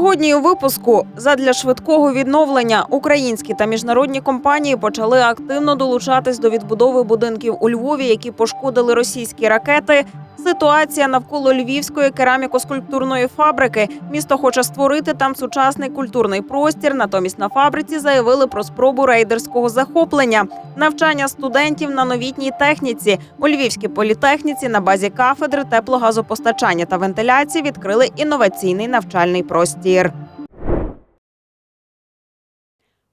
Сьогодні у випуску задля швидкого відновлення українські та міжнародні компанії почали активно долучатись до відбудови будинків у Львові, які пошкодили російські ракети. Ситуація навколо львівської кераміко-скульптурної фабрики. Місто хоче створити там сучасний культурний простір. Натомість на фабриці заявили про спробу рейдерського захоплення, навчання студентів на новітній техніці. У Львівській політехніці на базі кафедри теплогазопостачання та вентиляції відкрили інноваційний навчальний простір.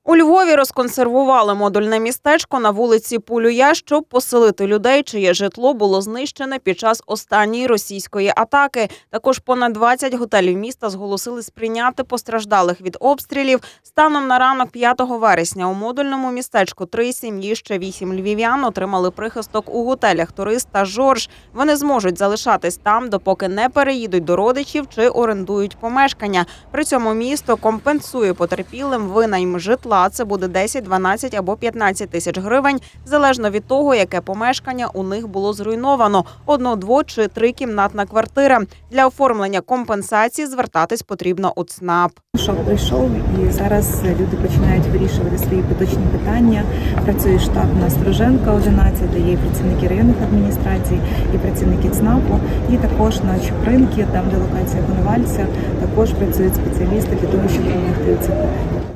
У Львові розконсервували модульне містечко на вулиці Пулюя, щоб поселити людей, чиє житло було знищене під час останньої російської атаки. Також понад 20 готелів міста зголосили сприйняти постраждалих від обстрілів. Станом на ранок 5 вересня у модульному містечку три сім'ї ще вісім львів'ян отримали прихисток у готелях Турист та Жорж. Вони зможуть залишатись там, допоки не переїдуть до родичів чи орендують помешкання. При цьому місто компенсує потерпілим винайм житла. Це буде 10, 12 або 15 тисяч гривень, залежно від того, яке помешкання у них було зруйновано. Одно, дво чи трикімнатна квартира. Для оформлення компенсації звертатись потрібно у ЦНАП. Шок прийшов, і зараз люди починають вирішувати свої поточні питання. Працює штаб на Строженка 11, є і працівники районних адміністрацій, і працівники ЦНАПу. І також на Чупринки, там де локація Коновальця, також працюють спеціалісти для того, щоб допомогти у цих питаннях.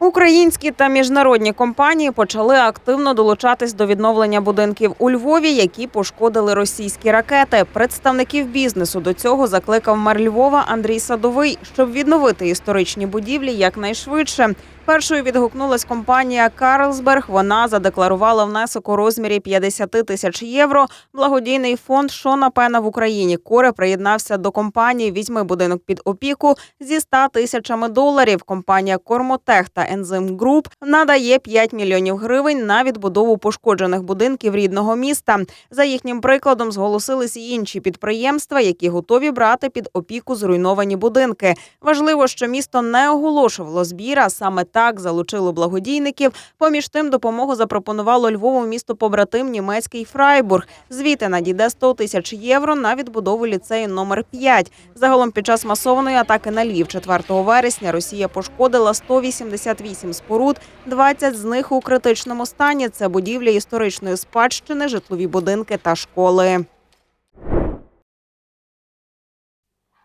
Українські та міжнародні компанії почали активно долучатись до відновлення будинків у Львові, які пошкодили російські ракети. Представників бізнесу до цього закликав мер Львова Андрій Садовий, щоб відновити історичні будівлі якнайшвидше. Першою відгукнулась компанія Карлсберг. Вона задекларувала внесок у розмірі 50 тисяч євро. Благодійний фонд Шона Пена в Україні Коре приєднався до компанії Візьми будинок під опіку зі 100 тисячами доларів. Компанія Кормотех та Ензим Груп надає 5 мільйонів гривень на відбудову пошкоджених будинків рідного міста. За їхнім прикладом зголосились і інші підприємства, які готові брати під опіку зруйновані будинки. Важливо, що місто не оголошувало збір, а саме так залучило благодійників. Поміж тим, допомогу запропонувало Львову місто побратим німецький Фрайбург. Звідти надійде 100 тисяч євро на відбудову ліцею номер 5. Загалом під час масованої атаки на Львів 4 вересня Росія пошкодила 188 споруд, 20 з них у критичному стані. Це будівлі історичної спадщини, житлові будинки та школи.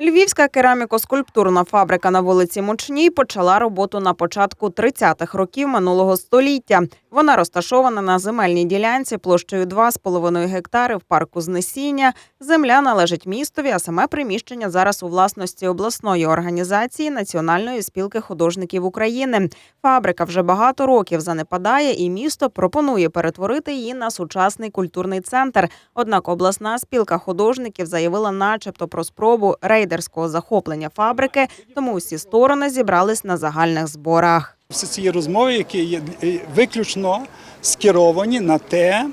Львівська кераміко-скульптурна фабрика на вулиці Мучній почала роботу на початку 30-х років минулого століття. Вона розташована на земельній ділянці площею 2,5 гектари в парку Знесіння. Земля належить містові, а саме приміщення зараз у власності обласної організації Національної спілки художників України. Фабрика вже багато років занепадає, і місто пропонує перетворити її на сучасний культурний центр. Однак обласна спілка художників заявила, начебто, про спробу рейдерського захоплення фабрики, тому усі сторони зібрались на загальних зборах. Всі ці розмови, які є е, виключно скеровані на те,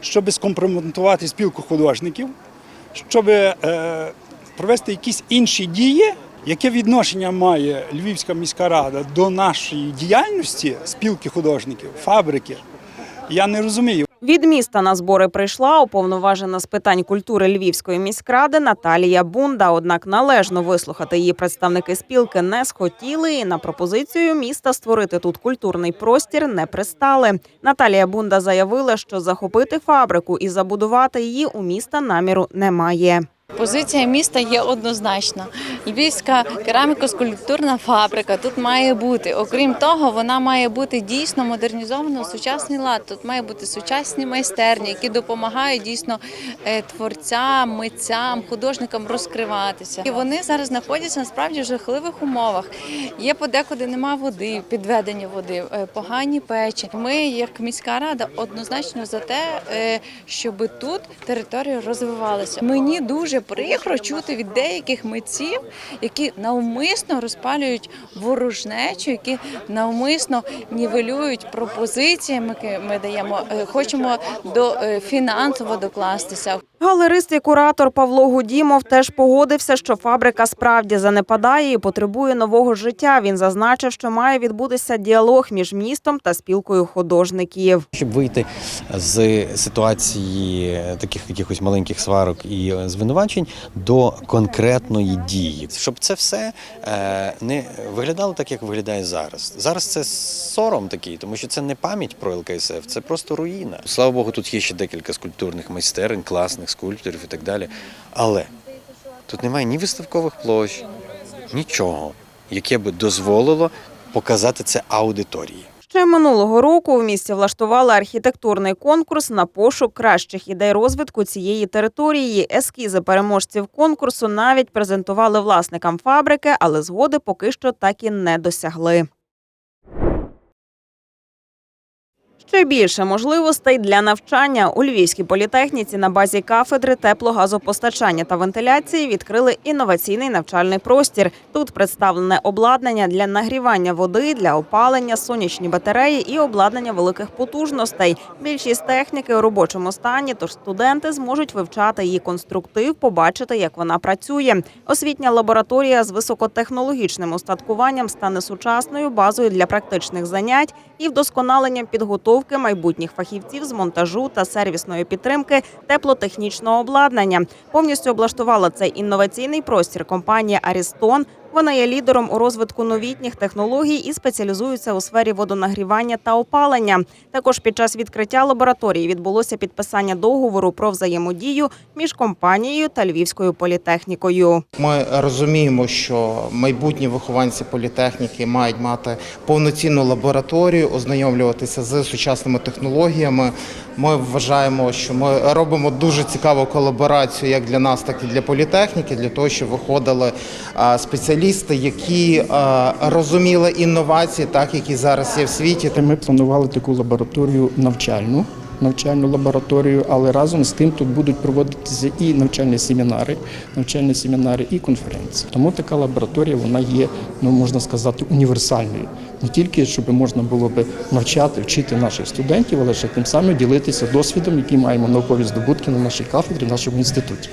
щоб скомпрометувати спілку художників, щоб е, провести якісь інші дії, яке відношення має Львівська міська рада до нашої діяльності спілки художників, фабрики. Я не розумію. Від міста на збори прийшла уповноважена з питань культури Львівської міськради Наталія Бунда. Однак належно вислухати її представники спілки не схотіли і на пропозицію міста створити тут культурний простір не пристали. Наталія Бунда заявила, що захопити фабрику і забудувати її у міста наміру немає. Позиція міста є однозначна. Львівська кераміко-скульптурна фабрика тут має бути. Окрім того, вона має бути дійсно модернізована у сучасний лад. Тут має бути сучасні майстерні, які допомагають дійсно е, творцям, митцям, художникам розкриватися. І вони зараз знаходяться насправді в жахливих умовах. Є подекуди нема води, підведення води, е, погані печі. Ми, як міська рада, однозначно за те, е, щоб тут територія розвивалася. Мені дуже прикро чути від деяких митців, які навмисно розпалюють ворожнечу, які навмисно нівелюють пропозиціями, які ми даємо. Е, Хочемо до е, фінансово докластися. Галерист і куратор Павло Гудімов теж погодився, що фабрика справді занепадає і потребує нового життя. Він зазначив, що має відбутися діалог між містом та спілкою художників. Щоб вийти з ситуації таких якихось маленьких сварок і звинувачень до конкретної дії, щоб це все е, не виглядало так, як виглядає зараз. Зараз це сором такий, тому що це не пам'ять про ЛКСФ, це просто руїна. Слава Богу, тут є ще декілька скульптурних майстерень, класних скульпторів і так далі. Але тут немає ні виставкових площ, нічого, яке би дозволило показати це аудиторії. Ще минулого року в місті влаштували архітектурний конкурс на пошук кращих ідей розвитку цієї території. Ескізи переможців конкурсу навіть презентували власникам фабрики, але згоди поки що так і не досягли. Ще більше можливостей для навчання у Львівській політехніці на базі кафедри теплогазопостачання та вентиляції відкрили інноваційний навчальний простір. Тут представлене обладнання для нагрівання води, для опалення, сонячні батареї і обладнання великих потужностей. Більшість техніки у робочому стані, тож студенти зможуть вивчати її конструктив, побачити, як вона працює. Освітня лабораторія з високотехнологічним устаткуванням стане сучасною базою для практичних занять і вдосконаленням підготовки майбутніх фахівців з монтажу та сервісної підтримки теплотехнічного обладнання. Повністю облаштувала цей інноваційний простір компанія Арістон. Вона є лідером у розвитку новітніх технологій і спеціалізується у сфері водонагрівання та опалення. Також під час відкриття лабораторії відбулося підписання договору про взаємодію між компанією та львівською політехнікою. Ми розуміємо, що майбутні вихованці політехніки мають мати повноцінну лабораторію, ознайомлюватися з сучасними технологіями. Ми вважаємо, що ми робимо дуже цікаву колаборацію як для нас, так і для політехніки, для того, щоб виходили спеціалісти, які розуміли інновації, так які зараз є в світі. Ми планували таку лабораторію навчальну, навчальну лабораторію, але разом з тим тут будуть проводитися і навчальні семінари, навчальні семінари і конференції. Тому така лабораторія вона є, ну можна сказати, універсальною. Не тільки щоб можна було би навчати, вчити наших студентів, але ще тим самим ділитися досвідом, який маємо наукові здобутки на нашій кафедрі, в нашому інституті.